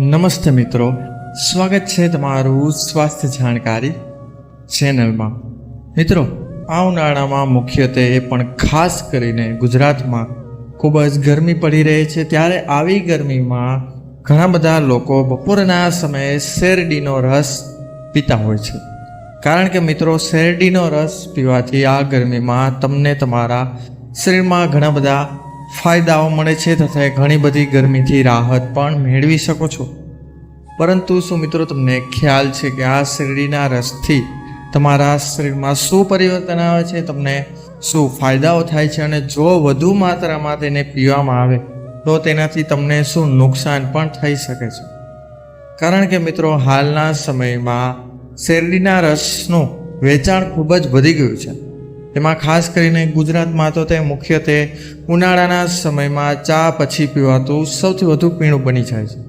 નમસ્તે મિત્રો. સ્વાગત છે તમારું સ્વાસ્થ્ય જાણકારી ચેનલમાં. મિત્રો આ ઉનાળામાં મુખ્યત્વે એ પણ ખાસ કરીને ગુજરાતમાં ખૂબ જ ગરમી પડી રહી છે. ત્યારે આવી ગરમીમાં ઘણા બધા લોકો બપોરના સમયે શેરડીનો રસ પીતા હોય છે. કારણ કે મિત્રો, શેરડીનો રસ પીવાથી આ ગરમીમાં તમને તમારા શરીરમાં ઘણા બધા ફાયદાઓ મળે છે તથા ઘણી બધી ગરમીથી રાહત પણ મેળવી શકો છો. પરંતુ શું મિત્રો તમને ખ્યાલ છે કે આ શેરડીના રસથી તમારા શરીરમાં શું પરિવર્તન આવે છે? તમને શું ફાયદાઓ થાય છે? અને જો વધુ માત્રામાં તેને પીવામાં આવે, તો તેનાથી તમને શું નુકસાન પણ થઈ શકે છે? કારણ કે મિત્રો, હાલના સમયમાં શેરડીના રસનું વેચાણ ખૂબ જ વધી ગયું છે. તેમાં ખાસ કરીને ગુજરાતમાં તો તે મુખ્યત્વે ઉનાળાના સમયમાં ચા પછી પીવાતું સૌથી વધુ પીણું બની જાય છે.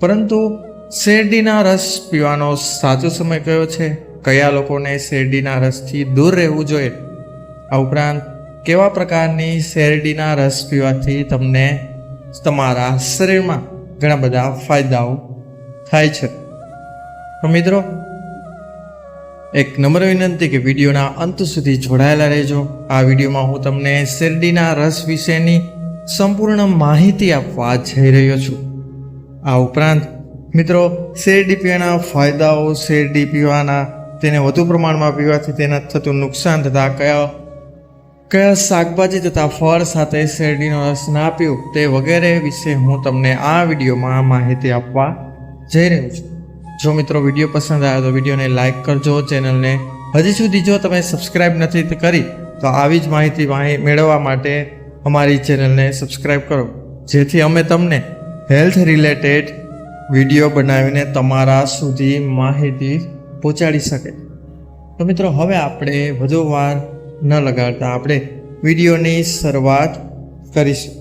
પરંતુ શેરડીના રસ પીવાનો સાચો સમય કયો છે? કયા લોકોને શેરડીના રસથી દૂર રહેવું જોઈએ? આ ઉપરાંત કેવા પ્રકારની શેરડીના રસ પીવાથી તમને તમારા શરીરમાં ઘણા બધા ફાયદાઓ થાય છે? તો મિત્રો એક નમ્ર વિનંતી કે વિડીયોના અંત સુધી જોડાયેલા રહેજો. આ વિડીયોમાં હું તમને શેરડીના રસ વિશેની સંપૂર્ણ માહિતી આપવા જઈ રહ્યો છું. આ ઉપરાંત, મિત્રો, શેરડી પીવાના ફાયદાઓ, શેરડી પીવાના તેને વધુ પ્રમાણમાં પીવાથી તેના થતું નુકસાન તથા કયા કયા શાકભાજી તથા ફળ સાથે શેરડીનો રસ ના પીવું તે વગેરે વિશે હું તમને આ વિડીયોમાં માહિતી આપવા જઈ રહ્યો છું. જો મિત્રો વીડિયો પસંદ આવ્યો તો વિડીયોને લાઇક કરજો ચેનલને હજી સુધી જો તમે સબસ્ક્રાઇબ નથી કરી, તો આવી જ માહિતી માહિ- મેળવવા માટે અમારી ચેનલને સબસ્ક્રાઇબ કરો. જેથી અમે તમને હેલ્થ રિલેટેડ વીડિયો બનાવીને તમારા સુધી માહિતી પહોંચાડી શકે. તો મિત્રો હવે આપણે વધુ વાર ન લગાડતા આપણે વિડીયોની શરૂઆત કરીશું.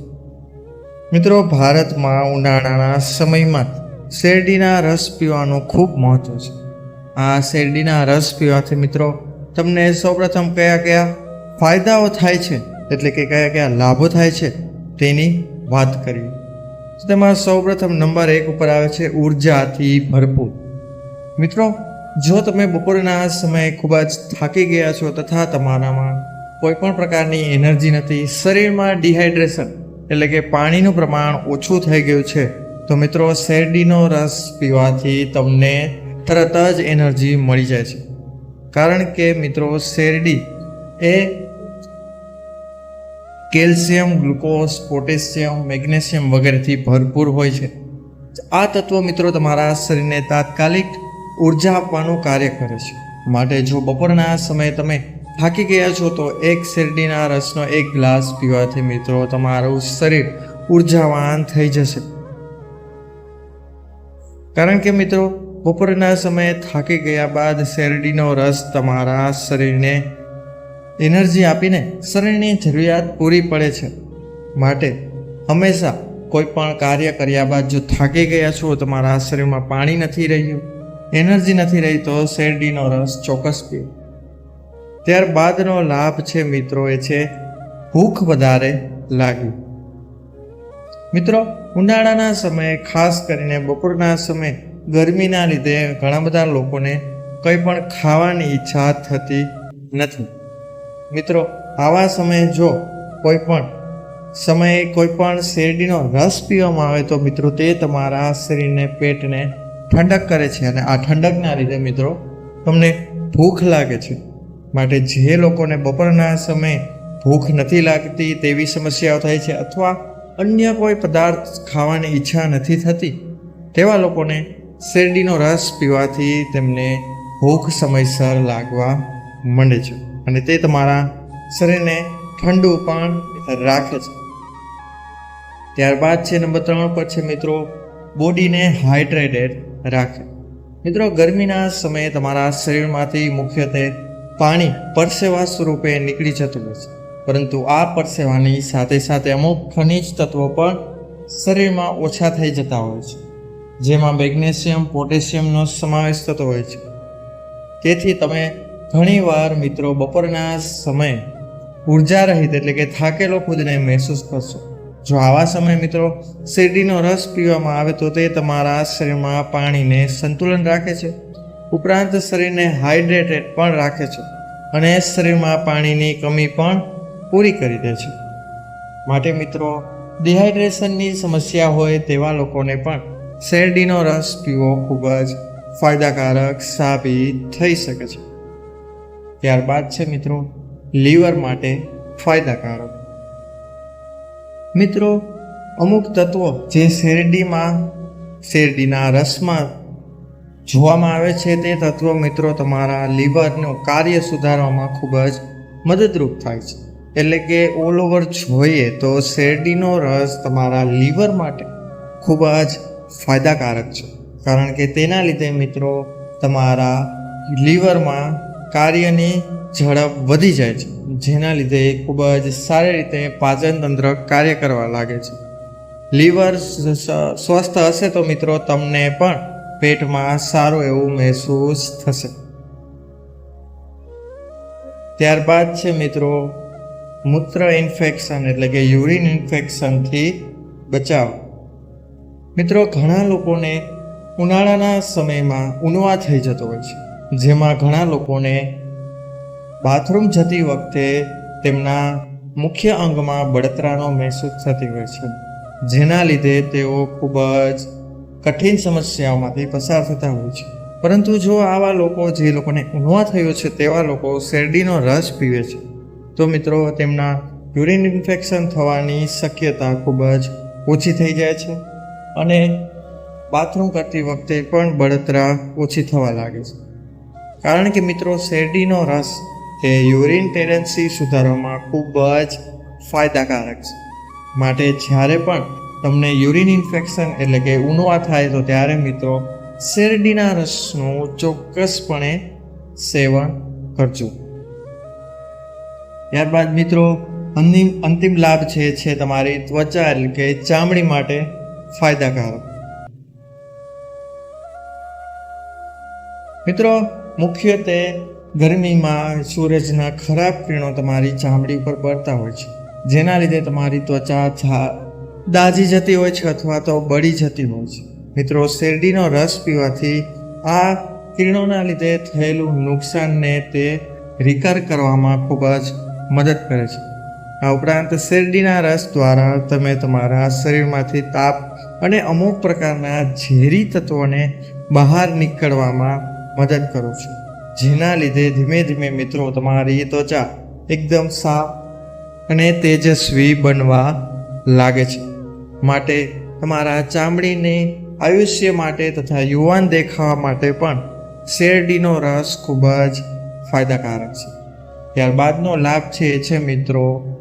મિત્રો ભારતમાં ઉનાળાના સમયમાં શેરડીના રસ પીવાનું ખૂબ મહત્વ છે. આ શેરડીના રસ પીવાથી મિત્રો, તમને સૌપ્રથમ કયા કયા ફાયદાઓ થાય છે, એટલે કે કયા કયા લાભો થાય છે, તેની વાત કરીએ. તેમાં સૌપ્રથમ નંબર એક ઉપર આવે છે, ઉર્જાથી ભરપૂર. મિત્રો, જો તમે બપોરના સમયે ખૂબ જ થાકી ગયા છો તથા તમારામાં કોઈ પણ પ્રકારની એનર્જી નથી, શરીરમાં ડિહાઇડ્રેશન, એટલે કે પાણીનું પ્રમાણ ઓછું થઈ ગયું છે તો મિત્રો, શેરડીનો રસ પીવાથી તમને તરત જ એનર્જી મળી જાય છે. કારણ કે મિત્રો, શેરડી એ કેલ્શિયમ, ગ્લુકોઝ, પોટેશિયમ, મેગ્નેશિયમ વગેરેથી ભરપૂર હોય છે. આ તત્વો મિત્રો તમારા શરીરને તાત્કાલિક ઊર્જા આપવાનું કાર્ય કરે છે. માટે જો બપોરના સમયે તમે થાકી ગયા છો, તો એક શેરડીના રસનો એક ગ્લાસ પીવાથી મિત્રો તમારું શરીર ઉર્જાવાન થઈ જશે. કારણ કે મિત્રો, બપોરના સમયે થાકી ગયા બાદ શેરડીનો રસ તમારા શરીરને એનર્જી આપીને શરીરની જરૂરિયાત પૂરી પડે છે. માટે હંમેશા કોઈ પણ કાર્ય કર્યા બાદ જો થાકી ગયા છો, તમારા શરીરમાં પાણી નથી રહ્યું, એનર્જી નથી રહી, તો શેરડીનો રસ ચોક્કસ પીવો ત્યારબાદનો લાભ છે મિત્રો એ છે, ભૂખ વધારે લાગી મિત્રો ઉનાળાના સમયે, ખાસ કરીને બપોરના સમયે, ગરમીના લીધે ઘણા બધા લોકોને કંઈ પણ ખાવાની ઈચ્છા થતી નથી. મિત્રો, આવા સમયે જો કોઈ પણ સમયે કોઈ પણ શેરડીનો રસ પીવામાં આવે, તો મિત્રો તે તમારા શરીરને, પેટને ઠંડક કરે છે. અને આ ઠંડકના લીધે મિત્રો તમને ભૂખ લાગે છે. માટે જે લોકોને બપોરના સમયે ભૂખ નથી લાગતી તેવી સમસ્યાઓ થાય છે. અથવા અન્ય કોઈ પદાર્થ ખાવાની ઈચ્છા નથી થતી, તેવા લોકોને શેરડીનો રસ પીવાથી તેમને ભૂખ સમયસર લાગવા માંડે છે અને તે તમારા શરીરને ઠંડુ પણ રાખે છે. ત્યારબાદ છે નંબર ત્રણ પર છે મિત્રો, બોડીને હાઇડ્રેટેડ રાખે. મિત્રો, ગરમીના સમયે તમારા શરીરમાંથી મુખ્યત્વે પાણી પરસેવા સ્વરૂપે નીકળી જતું હોય છે. પરંતુ આ પરસેવાની સાથે સાથે અમુક ખનિજ તત્વો પણ શરીરમાં ઓછા થઈ જતા હોય છે, જેમાં મેગ્નેશિયમ, પોટેશિયમનો સમાવેશ થતો હોય છે. તેથી તમે ઘણીવાર મિત્રો બપોરના સમયે ઊર્જા રહિત એટલે કે થાકેલો ખુદને મહેસૂસ કરશો. જો આવા સમયે મિત્રો શેરડીનો રસ પીવામાં આવે તો તે તમારા શરીરમાં પાણીને સંતુલન રાખે છે, ઉપરાંત શરીરને હાઇડ્રેટેડ પણ રાખે છે અને શરીરમાં પાણીની કમી પણ પૂરી કરી દે છે. માટે મિત્રો ડિહાઇડ્રેશનની સમસ્યા હોય તેવા લોકોને પણ શેરડીનો રસ પીવો ખૂબ જ ફાયદાકારક સાબિત થઈ શકે છે. ત્યારબાદ છે મિત્રો, લીવર માટે ફાયદાકારક. મિત્રો, અમુક તત્વો જે શેરડીમાં, શેરડીના રસમાં જોવામાં આવે છે તે તત્વો મિત્રો તમારા લીવરનું કાર્ય સુધારવામાં ખૂબ જ મદદરૂપ થાય છે. એટલે કે ઓલ ઓવર જોઈએ તો શેરડીનો રસ તમારા લીવર માટે ખૂબ જ ફાયદાકારક છે. કારણ કે તેના લીધે મિત્રો તમારા લીવરમાં કાર્યની ઝડપ વધી જાય છે, જેના લીધે ખૂબ જ સારી રીતે પાચન તંત્ર કાર્ય કરવા લાગે છે. લીવર સ્વસ્થ હશે તો મિત્રો તમને પણ પેટમાં સારું એવું મહેસૂસ થશે. ત્યારબાદ છે મિત્રો મૂત્ર ઇન્ફેક્શન એટલે કે યુરિન ઇન્ફેક્શનથી બચાવ. મિત્રો, ઘણા લોકોને ઉનાળાના સમયમાં ઉનવા થઈ જતો હોય છે, જેમાં ઘણા લોકોને બાથરૂમ જતી વખતે તેમના મુખ્ય અંગમાં બળતરાનો મહેસૂસ થતી હોય છે, જેના લીધે તેઓ ખૂબ જ કઠિન સમસ્યાઓમાંથી પસાર થતા હોય છે. પરંતુ જો આવા લોકો, જે લોકોને ઉનવા થયો છે, તેવા લોકો શેરડીનો રસ પીવે છે તો મિત્રો, તેમના યુરિન ઇન્ફેક્શન થવાની શક્યતા ખૂબ જ ઓછી થઈ જાય છે અને બાથરૂમ કરતી વખતે પણ બળતરા ઓછી થવા લાગે છે. કારણ કે મિત્રો, શેરડીનો રસ એ યુરિન ટેન્ડન્સી સુધારવામાં ખૂબ જ ફાયદાકારક છે. માટે જ્યારે પણ તમને યુરિન ઇન્ફેક્શન એટલે કે ઉનવા થાય તો ત્યારે મિત્રો, શેરડીના રસનું ચોક્કસપણે સેવન કરજો. ત્યારબાદ મિત્રો, અંતિમ અંતિમ લાભ છે છે તમારી ત્વચા એટલે કે ચામડી માટે ફાયદાકારક. મિત્રો, મુખ્યત્વે ગરમીમાં સૂરજના ખરાબ કિરણો તમારી ચામડી પર પડતા હોય છે. જેના લીધે તમારી ત્વચા દાઝી જતી હોય છે અથવા તો બળી જતી હોય છે. મિત્રો, શેરડીનો રસ પીવાથી આ કિરણોના લીધે થયેલું નુકસાનને તે રિકર કરવામાં ખૂબ જ મદદ કરે છે. આ ઉપરાંત શેરડીના રસ દ્વારા તમે તમારા શરીરમાંથી તાપ અને અમુક પ્રકારના ઝેરી તત્વોને બહાર નીકળવામાં મદદ કરો છો. જેના લીધે ધીમે ધીમે મિત્રો તમારી ત્વચા એકદમ સાફ અને તેજસ્વી બનવા લાગે છે. માટે તમારા ચામડીને આયુષ્ય માટે તથા યુવાન દેખાવા માટે પણ શેરડીનો રસ ખૂબ જ ફાયદાકારક છે. ત્યારબાદનો લાભ છે એ છે મિત્રો,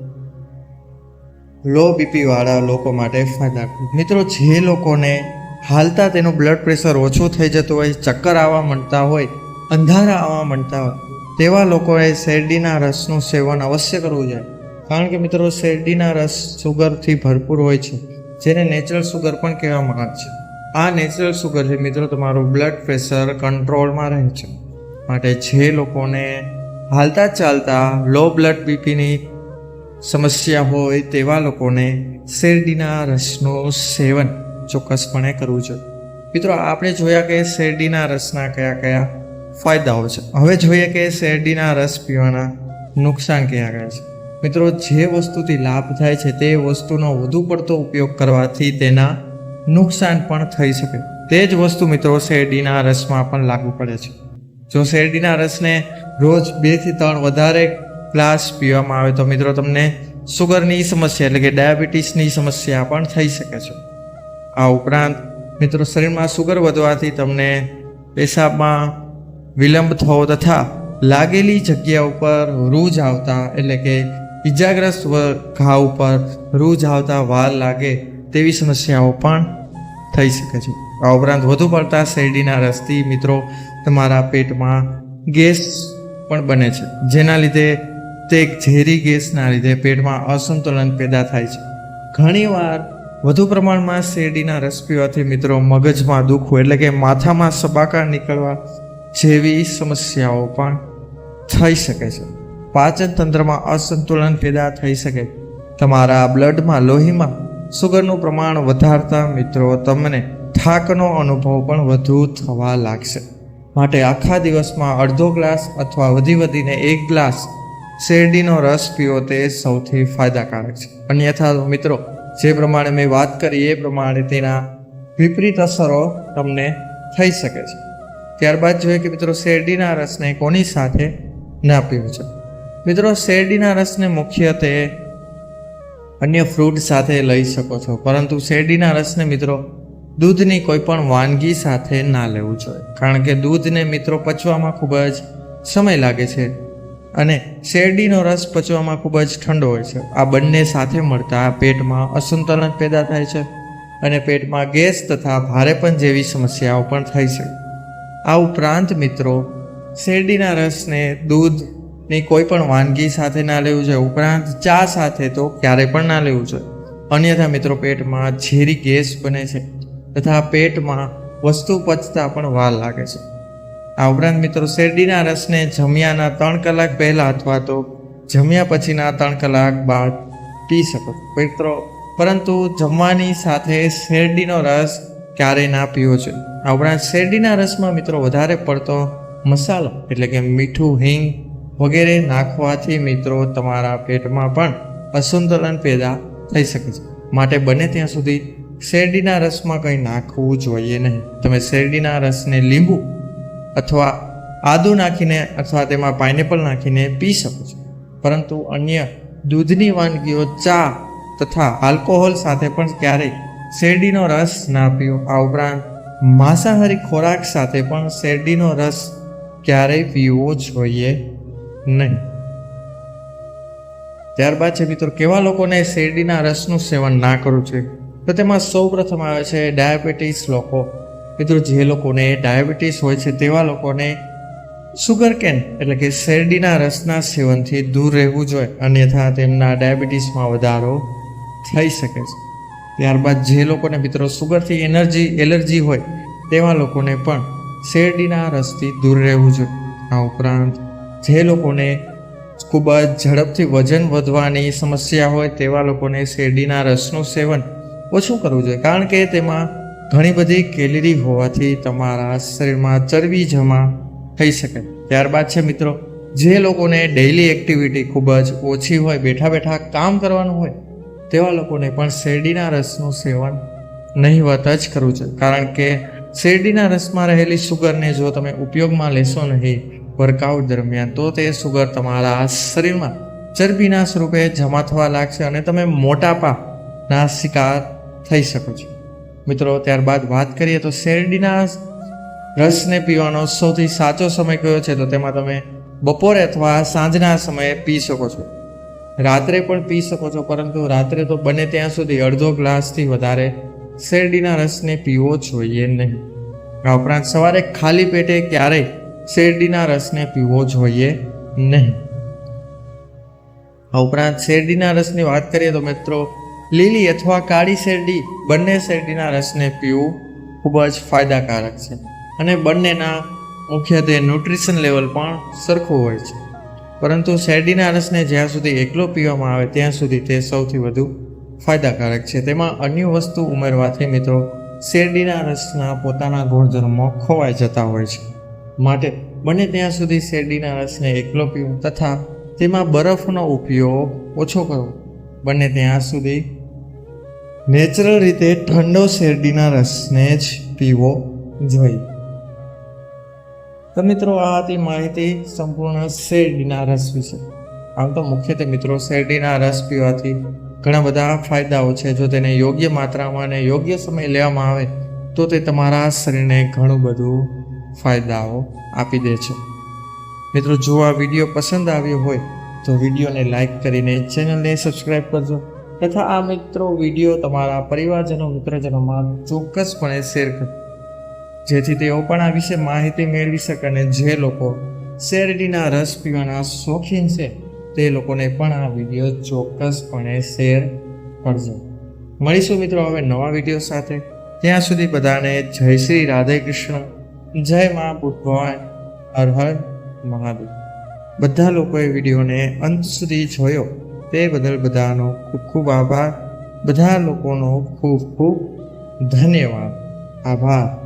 લો બીપીવાળા લોકો માટે ફાયદાકારક મિત્રો, જે લોકોને હાલતા તેનું બ્લડ પ્રેશર ઓછું થઈ જતું હોય, ચક્કર આવવા માંડતા હોય, અંધારા આવવા માંડતા હોય, તેવા લોકોએ શેરડીના રસનું સેવન અવશ્ય કરવું જોઈએ. કારણ કે મિત્રો, શેરડીના રસ સુગરથી ભરપૂર હોય છે, જેને નેચરલ સુગર પણ કહેવામાં આવે છે. આ નેચરલ સુગર છે મિત્રો, તમારું બ્લડ પ્રેશર કંટ્રોલમાં રહે છે. માટે જે લોકોને હાલતા ચાલતા લો બ્લડ બીપીની સમસ્યા હોય તેવા લોકોને શેરડીના રસનું સેવન ચોક્કસપણે કરવું જોઈએ. મિત્રો, આપણે જોયા કે શેરડીના રસના કયા કયા ફાયદાઓ છે. હવે જોઈએ કે શેરડીના રસ પીવાના નુકસાન કયા કયા છે. મિત્રો, જે વસ્તુથી લાભ થાય છે તે વસ્તુનો વધુ પડતો ઉપયોગ કરવાથી તેના નુકસાન પણ થઈ શકે. તે જ વસ્તુ મિત્રો શેરડીના રસમાં પણ લાગુ પડે છે. જો શેરડીના રસને રોજ બેથી ત્રણ વધારે ગ્લાસ પીવામાં આવે તો મિત્રો તમને સુગરની સમસ્યા એટલે કે ડાયાબિટીસની સમસ્યા પણ થઈ શકે છે. આ ઉપરાંત મિત્રો શરીરમાં સુગર વધવાથી તમને પેશાબમાં વિલંબ થવો તથા લાગેલી જગ્યા ઉપર રૂજ આવતા એટલે કે ઈજાગ્રસ્ત ઘા ઉપર રૂજ આવતા વાલ લાગે તેવી સમસ્યાઓ પણ થઈ શકે છે. આ ઉપરાંત વધુ પડતા શેરડીના રસથી મિત્રો તમારા પેટમાં ગેસ પણ બને છે, જેના લીધે તે ઝેરી ગેસના લીધે પેટમાં અસંતુલન પેદા થાય છે. ઘણીવાર વધુ પ્રમાણમાં શેરડીના રસ પીવાથી મિત્રો મગજમાં દુખવું એટલે કે માથામાં સબાકા નીકળવા જેવી સમસ્યાઓ પણ થઈ શકે છે. પાચન તંત્રમાં અસંતુલન પેદા થઈ શકે. તમારા બ્લડમાં, લોહીમાં સુગરનું પ્રમાણ વધારતા મિત્રો તમને થાકનો અનુભવ પણ વધુ થવા લાગશે. માટે આખા દિવસમાં અડધો ગ્લાસ અથવા વધી વધીને એક ગ્લાસ શેરડીનો રસ પીવો તે સૌથી ફાયદાકારક છે. અન્યથા મિત્રો, જે પ્રમાણે મેં વાત કરી એ પ્રમાણે તેના વિપરીત અસરો તમને થઈ શકે છે. ત્યારબાદ જોઈએ કે મિત્રો, શેરડીના રસને કોની સાથે ના પીવું છે? મિત્રો, શેરડીના રસને મુખ્યત્વે અન્ય ફ્રૂટ સાથે લઈ શકો છો. પરંતુ શેરડીના રસને મિત્રો દૂધની કોઈ પણ વાનગી સાથે ના લેવું જોઈએ. કારણ કે દૂધને મિત્રો પચવામાં ખૂબ જ સમય લાગે છે અને શેરડીનો રસ પચવામાં ખૂબ જ ઠંડો હોય છે. આ બંને સાથે મળતા પેટમાં અસંતુલન પેદા થાય છે અને પેટમાં ગેસ તથા ભારેપણ જેવી સમસ્યાઓ પણ થઈ છે. આ ઉપરાંત મિત્રો, શેરડીના રસને દૂધની કોઈ પણ વાનગી સાથે ના લેવું જોઈએ. ઉપરાંત ચા સાથે તો ક્યારેય પણ ના લેવું જોઈએ. અન્યથા મિત્રો, પેટમાં ઝેરી ગેસ બને છે. તથા પેટમાં વસ્તુ પચતા પણ વાર લાગે છે. આ ઉપરાંત મિત્રો શેરડીના રસને જમ્યાના ત્રણ કલાક પહેલાં અથવા તો જમ્યા પછીના ત્રણ કલાક બાદ પી શકો. મિત્રો, પરંતુ જમવાની સાથે શેરડીનો રસ ક્યારેય ના પીવો છે આ ઉપરાંત શેરડીના રસમાં મિત્રો વધારે પડતો મસાલો એટલે કે મીઠું, હિંગ વગેરે નાખવાથી મિત્રો તમારા પેટમાં પણ અસંતુલન પેદા થઈ શકે છે. માટે બને ત્યાં સુધી શેરડીના રસમાં કંઈ નાખવું જોઈએ નહીં. તમે શેરડીના રસને લીંબુ અથવા આદુ નાખીને અથવા તેમાં પાઇનેપલ નાખીને પી શકો છો. પરંતુ અન્ય દૂધની વાનગીઓ, ચા તથા આલ્કોહોલ સાથે પણ ક્યારેય શેરડીનો રસ ના પીવો આ ઉપરાંત માંસાહારી ખોરાક સાથે પણ શેરડીનો રસ ક્યારેય પીવો જોઈએ નહીં. ત્યારબાદ છે મિત્રો, કેવા લોકોને શેરડીના રસનું સેવન ના કરવું છે? તો તેમાં સૌ પ્રથમ આવે છે ડાયાબિટીસ લોકો. મિત્રો, જે લોકોને ડાયાબિટીસ હોય છે તેવા લોકોને સુગર કેન એટલે કે શેરડીના રસના સેવનથી દૂર રહેવું જોઈએ. અન્યથા તેમના ડાયાબિટીસમાં વધારો થઈ શકે છે. ત્યારબાદ જે લોકોને મિત્રો સુગરથી એનર્જી, એલર્જી હોય તેવા લોકોને પણ શેરડીના રસથી દૂર રહેવું જોઈએ. આ ઉપરાંત જે લોકોને ખૂબ જ ઝડપથી વજન વધવાની સમસ્યા હોય તેવા લોકોને શેરડીના રસનું સેવન ઓછું કરવું જોઈએ? કારણ કે તેમાં ઘણી બધી કેલરી હોવાથી તમારા શરીરમાં ચરબી જમા થઈ શકે. ત્યારબાદ છે મિત્રો, જે લોકોને ડેઇલી એક્ટિવિટી ખૂબ જ ઓછી હોય, બેઠા બેઠા કામ કરવાનું હોય, તેવા લોકોને પણ શેરડીના રસનું સેવન નહીવત જ કરવું જોઈએ. કારણ કે શેરડીના રસમાં રહેલી સુગરને જો તમે ઉપયોગમાં લેશો નહીં વર્કઆઉટ દરમિયાન, તો તે સુગર તમારા શરીરમાં ચરબીના સ્વરૂપે જમા થવા લાગશે અને તમે મોટાપાના શિકાર થઈ શકો છો. મિત્રો, ત્યારબાદ વાત કરીએ તો શેરડીના રસને પીવાનો સૌથી સાચો સમય કયો છે? તો તેમાં તમે બપોરે અથવા સાંજના સમયે પી શકો છો. રાત્રે પણ પી શકો છો, પરંતુ રાત્રે તો બને ત્યાં સુધી અડધો ગ્લાસથી વધારે શેરડીના રસને પીવો જોઈએ નહીં. આ ઉપરાંત સવારે ખાલી પેટે ક્યારેય શેરડીના રસને પીવો જોઈએ નહીં. આ ઉપરાંત શેરડીના રસની વાત કરીએ તો મિત્રો લીલી અથવા કાળી શેરડી બંને શેરડીના રસને પીવું ખૂબ જ ફાયદાકારક છે અને બંનેના મુખ્યત્વે ન્યુટ્રિશન લેવલ પણ સરખું હોય છે. પરંતુ શેરડીના રસને જ્યાં સુધી એકલો પીવામાં આવે ત્યાં સુધી તે સૌથી વધુ ફાયદાકારક છે. તેમાં અન્ય વસ્તુ ઉમેરવાથી મિત્રો, શેરડીના રસના પોતાના ગુણધર્મો ખોવાઈ જતા હોય છે. માટે બને ત્યાં સુધી શેરડીના રસને એકલો પીવો તથા તેમાં બરફનો ઉપયોગ ઓછો કરવો. બને ત્યાં સુધી નેચરલ રીતે ઠંડો શેરડીના રસને જ પીવો જોઈએ. તો મિત્રો, આ હતી માહિતી સંપૂર્ણ શેરડીના રસ વિશે. આમ તો મુખ્યત્વે મિત્રો, શેરડીના રસ પીવાથી ઘણા બધા ફાયદાઓ છે. જો તેને યોગ્ય માત્રામાં અને યોગ્ય સમય લેવામાં આવે, તો તે તમારા શરીરને ઘણું બધું ફાયદાઓ આપી દે છે. મિત્રો, જો આ વીડિયો પસંદ આવ્યો હોય, તો વિડીયોને લાઈક કરીને ચેનલને સબસ્ક્રાઈબ કરજો. તથા આ મિત્રો વીડિયો તમારા પરિવારજનો, મિત્રજનોમાં ચોક્કસપણે શેર કરજો જેથી તેઓ પણ આ વિશે માહિતી મેળવી શકે અને જે લોકો શેરડીના રસ પીવાના શોખીન છે, તે લોકોને પણ આ વીડિયો ચોક્કસપણે શેર કરજો. મળીશું મિત્રો હવે નવા વીડિયો સાથે. ત્યાં સુધી બધાને જય શ્રી રાધે કૃષ્ણ, જય મા ભગવાન, હર હર મહાદેવ. બધા લોકોએ વિડીયોને અંત સુધી જોયો. તે બદલ બધાનો ખૂબ ખૂબ આભાર. બધા લોકોનો ખૂબ ખૂબ ધન્યવાદ. આભાર.